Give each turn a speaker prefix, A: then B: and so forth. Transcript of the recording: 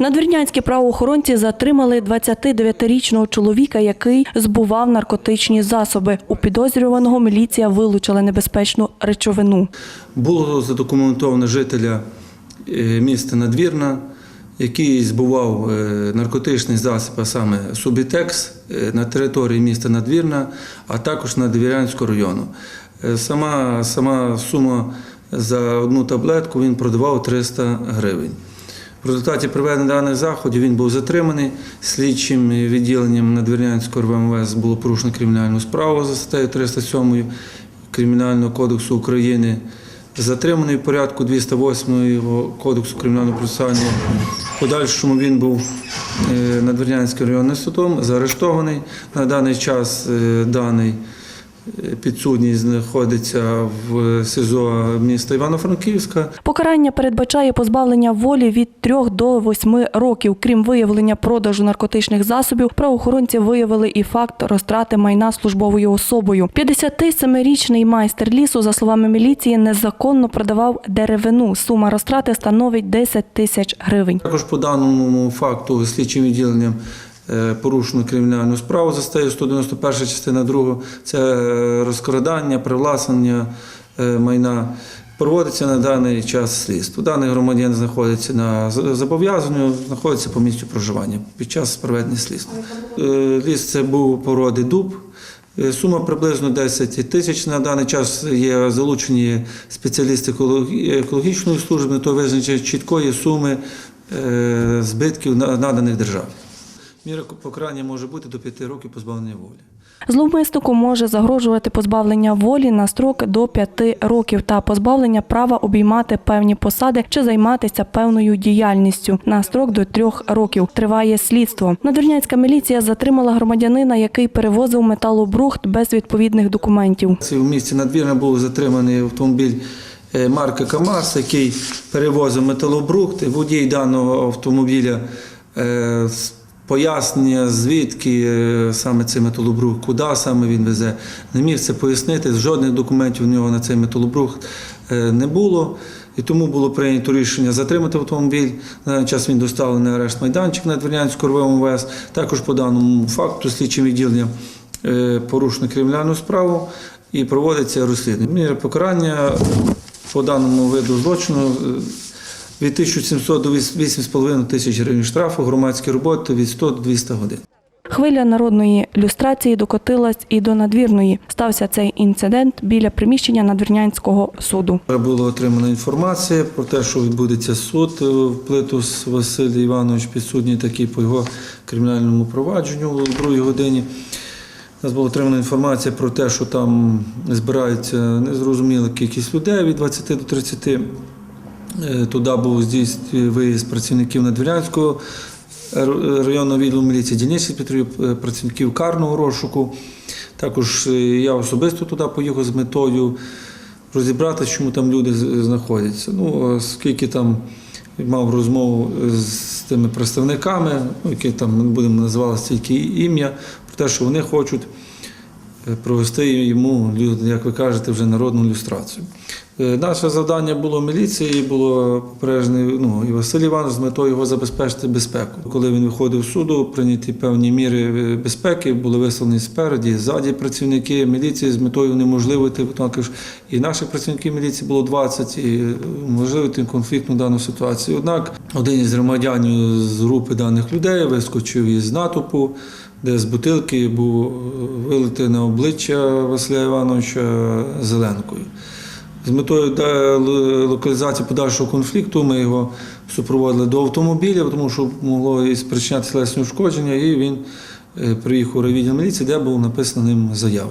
A: Надвірнянські правоохоронці затримали 29-річного чоловіка, який збував наркотичні засоби. У підозрюваного міліція вилучила небезпечну речовину.
B: Було задокументовано жителя е, міста Надвірна, який збував е, наркотичний засіб, а саме Субітекс е, на території міста Надвірна, а також Надвірянського району. Сама, сама сума за одну таблетку він продавав 300 гривень. В результаті проведення даних заходів він був затриманий. Слідчим відділенням Надвірнянського РВМВС було порушено кримінальну справу за статтею 307 Кримінального кодексу України. Затриманий в порядку 208 Кодексу кримінального процесуального. Подальшому він був е, Надвірнянським районним судом, заарештований. На даний час е, даний підсудній знаходиться в СИЗО міста Івано-Франківська.
A: Покарання передбачає позбавлення волі від 3 до 8 років. Крім виявлення продажу наркотичних засобів, правоохоронці виявили і факт розтрати майна службовою особою. 57-річний майстер лісу, за словами міліції, незаконно продавав деревину. Сума розтрати становить 10 тисяч гривень.
B: Також по даному факту слідчим відділенням порушено кримінальну справу за статтею 191 частина 2. Це е, розкрадання, привласнення е, майна. Проводиться на даний час слідство. Даний громадян знаходиться на зобов'язанню, знаходиться по місцю проживання під час проведення слідства. Е, Ліс це був породи дуб. Е, Сума приблизно 10 тисяч. На даний час є залучені спеціалісти екологічної служби, то визначення чіткої суми е, збитків наданих державі. Міра покарання може бути до 5 років позбавлення волі.
A: Зловмиснику може загрожувати позбавлення волі на строк до 5 років та позбавлення права обіймати певні посади чи займатися певною діяльністю на строк до 3 років. Триває слідство. Надвірнянська міліція затримала громадянина, який перевозив металобрухт без відповідних документів.
B: В місті Надвірна був затриманий автомобіль е, марки КАМАЗ, який перевозив металобрухт. Водій даного автомобіля е, пояснення, звідки е, саме цей металобрухт, куди саме він везе, не міг це пояснити. Жодних документів у нього на цей металобрухт е, не було. І тому було прийнято рішення затримати автомобіль. На час він доставлений арешт майданчик на Дворянського РВМВС. Також по даному факту слідчим відділенням е, порушено кримінальну справу і проводиться розслідування. Міра покарання по даному виду злочину від 1700 до 8,5 тисяч гривень штрафу, громадські роботи від 100 до 200 годин.
A: Хвиля народної люстрації докотилась і до надвірної. Стався цей інцидент біля приміщення надвірнянського суду.
B: Була отримана інформація про те, що відбудеться суд. Е, Плитус Василь Іванович підсудній такий по його кримінальному провадженню у другій годині. У нас була отримана інформація про те, що там збирається незрозуміла кількість людей від 20 до 30. Е, Туди був здійснений виїзд працівників Надвірянського районного відділу міліції дільничних підрозділів, е, працівників карного розшуку. Також е, я особисто туди поїхав з метою розібратися, чому там люди знаходяться. Ну, оскільки там мав розмову з тими представниками, ну, які там ми будемо називати тільки ім'я, про те, що вони хочуть провести йому, як ви кажете, вже народну люстрацію. Е, Наше завдання було міліції, було попереджений ну, і Василь Іванович з метою його забезпечити безпеку. Коли він виходив з суду, прийняті певні міри е, безпеки, були вислані спереді, ззаді працівники міліції з метою унеможливити також і наших працівників міліції було 20, і уможливити конфліктну дану ситуацію. Однак один із громадян з групи даних людей вискочив із натовпу, де з бутилки був е, вилитий на обличчя Василя Івановича зеленкою. З метою локалізації подальшого конфлікту ми його супроводили до автомобіля, тому що могло і спричиняти тілесні ушкодження, і він е, приїхав у райвідділ міліції, де була написана ним заява.